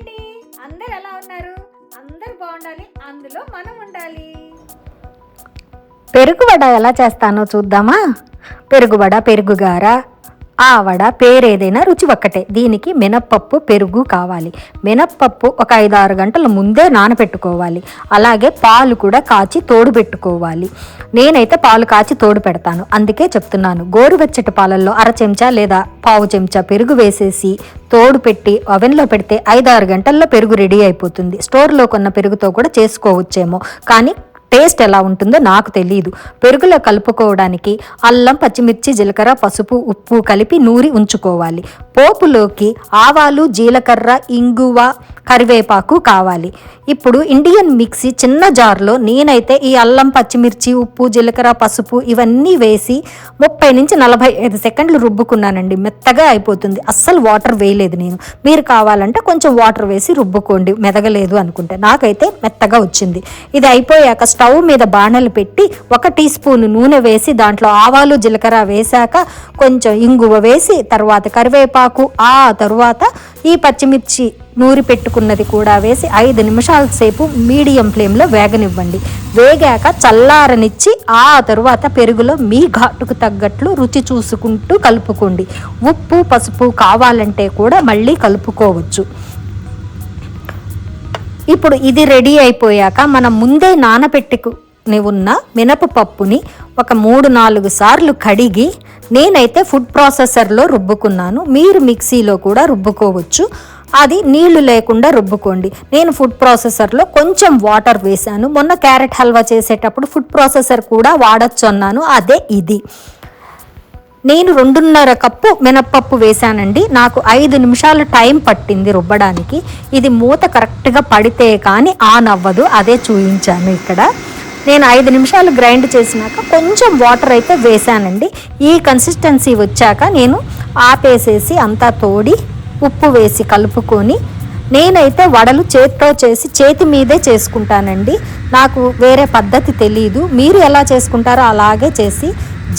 అండి అందరు ఎలా ఉన్నారు? అందరు బాగుండాలి అందులో మనం ఉండాలి. పెరుగు వడ ఎలా చేస్తానో చూద్దామా? పెరుగు వడ పెరుగుగార ఆ వడ పేరేదైనా రుచి ఒక్కటే. దీనికి మినప్పప్పు పెరుగు కావాలి. మినప్పప్పు ఒక ఐదు ఆరు గంటల ముందే నానబెట్టుకోవాలి అలాగే పాలు కూడా కాచి తోడు పెట్టుకోవాలి. నేనైతే పాలు కాచి తోడు పెడతాను. అందుకే చెప్తున్నాను. గోరువెచ్చటి పాలల్లో అర చెంచా లేదా పావు చెంచా పెరుగు వేసేసి తోడు పెట్టి ఓవెన్లో పెడితే ఐదు ఆరు గంటల్లో పెరుగు రెడీ అయిపోతుంది. స్టోర్లో కొన్న పెరుగుతో కూడా చేసుకోవచ్చేమో. కానీ టేస్ట్ ఎలా ఉంటుందో నాకు తెలియదు పెరుగులో కలుపుకోవడానికి అల్లం పచ్చిమిర్చి జీలకర్ర పసుపు ఉప్పు కలిపి నూరి ఉంచుకోవాలి. పోపులోకి ఆవాలు జీలకర్ర ఇంగువ కరివేపాకు కావాలి. ఇప్పుడు ఇండియన్ మిక్సీ చిన్న జార్లో నేనైతే ఈ అల్లం పచ్చిమిర్చి ఉప్పు జీలకర్ర పసుపు ఇవన్నీ వేసి ముప్పై నుంచి నలభై ఐదు సెకండ్లు రుబ్బుకున్నానండి. మెత్తగా అయిపోతుంది. అస్సలు వాటర్ వేయలేదు నేను. మీరు కావాలంటే కొంచెం వాటర్ వేసి రుబ్బుకోండి. మెదగలేదు అనుకుంటే. నాకైతే మెత్తగా వచ్చింది. ఇది అయిపోయాక స్టవ్ మీద బాణలు పెట్టి ఒక టీ స్పూన్ నూనె వేసి దాంట్లో ఆవాలు జీలకర్ర వేశాక కొంచెం ఇంగువ వేసి తర్వాత కరివేపాకు ఆ తరువాత ఈ పచ్చిమిర్చి నూరి పెట్టుకున్నది కూడా వేసి ఐదు నిమిషాల సేపు మీడియం ఫ్లేమ్లో వేగనివ్వండి. వేగాక చల్లారనిచ్చి ఆ తరువాత పెరుగులో మీ ఘాటుకు తగ్గట్లు రుచి చూసుకుంటూ కలుపుకోండి. ఉప్పు పసుపు కావాలంటే కూడా మళ్ళీ కలుపుకోవచ్చు. ఇప్పుడు ఇది రెడీ అయిపోయాక మనం ముందే నానబెట్టుకుని ఉన్న మినపపప్పుని ఒక మూడు నాలుగు సార్లు కడిగి నేనైతే ఫుడ్ ప్రాసెసర్లో రుబ్బుకున్నాను. మీరు మిక్సీలో కూడా రుబ్బుకోవచ్చు. అది నీళ్ళు లేకుండా రుబ్బుకోండి. నేను ఫుడ్ ప్రాసెసర్లో కొంచెం వాటర్ వేశాను. మొన్న క్యారెట్ హల్వా చేసేటప్పుడు ఫుడ్ ప్రాసెసర్ కూడా వాడచ్చు అన్నాను. అదే ఇది. నేను రెండున్నర కప్పు మినప్పప్పు వేశానండి. నాకు ఐదు నిమిషాలు టైం పట్టింది రుబ్బడానికి. ఇది మూత కరెక్ట్గా పడితే కానీ ఆన్ అవ్వదు అదే చూపించాను ఇక్కడ. నేను ఐదు నిమిషాలు గ్రైండ్ చేసినాక కొంచెం వాటర్ అయితే వేశానండి. ఈ కన్సిస్టెన్సీ వచ్చాక నేను ఆపేసేసి అంతా తోడి ఉప్పు వేసి కలుపుకొని నేనైతే వడలు చేత్తో చేసి చేతి మీదే చేసుకుంటానండి. నాకు వేరే పద్ధతి తెలియదు మీరు ఎలా చేసుకుంటారో అలాగే చేసి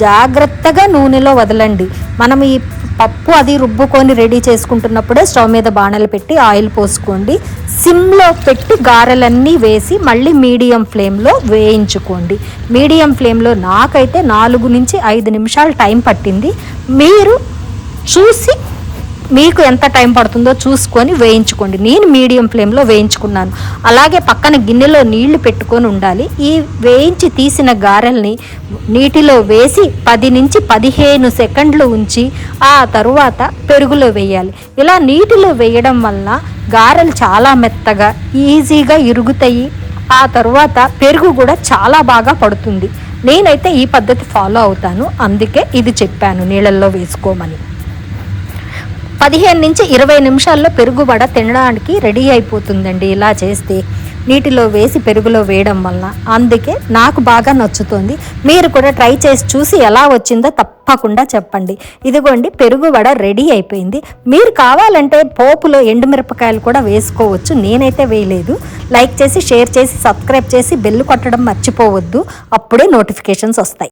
జాగ్రత్తగా నూనెలో వదలండి. మనం ఈ పప్పు అది రుబ్బుకొని రెడీ చేసుకుంటున్నప్పుడే స్టవ్ మీద బాణలు పెట్టి ఆయిల్ పోసుకోండి. సిమ్లో పెట్టి గారెలన్నీ వేసి మళ్ళీ మీడియం ఫ్లేమ్లో వేయించుకోండి. మీడియం ఫ్లేమ్లో నాకైతే నాలుగు నుంచి ఐదు నిమిషాలు టైం పట్టింది. మీరు చూసి మీకు ఎంత టైం పడుతుందో చూసుకొని వేయించుకోండి. నేను మీడియం ఫ్లేమ్లో వేయించుకున్నాను. అలాగే పక్కన గిన్నెలో నీళ్ళు పెట్టుకొని ఉండాలి. ఈ వేయించి తీసిన గారెల్ని నీటిలో వేసి పది నుంచి పదిహేను సెకండ్లు ఉంచి ఆ తరువాత పెరుగులో వేయాలి. ఇలా నీటిలో వేయడం వల్ల గారెలు చాలా మెత్తగా ఈజీగా ఇరుగుతాయి. ఆ తరువాత పెరుగు కూడా చాలా బాగా పడుతుంది. నేనైతే ఈ పద్ధతి ఫాలో అవుతాను. అందుకే ఇది చెప్పాను నీళ్ళల్లో వేసుకోమని. పదిహేను నుంచి ఇరవై నిమిషాల్లో పెరుగు వడ తినడానికి రెడీ అయిపోతుందండి ఇలా చేస్తే. నీటిలో వేసి పెరుగులో వేయడం వలన. అందుకే నాకు బాగా నచ్చుతుంది. మీరు కూడా ట్రై చేసి చూసి ఎలా వచ్చిందో తప్పకుండా చెప్పండి. ఇదిగోండి పెరుగు వడ రెడీ అయిపోయింది. మీరు కావాలంటే పోపులో ఎండుమిరపకాయలు కూడా వేసుకోవచ్చు. నేనైతే వేయలేదు. లైక్ చేసి షేర్ చేసి సబ్స్క్రైబ్ చేసి బెల్ కొట్టడం మర్చిపోవద్దు. అప్పుడే నోటిఫికేషన్స్ వస్తాయి.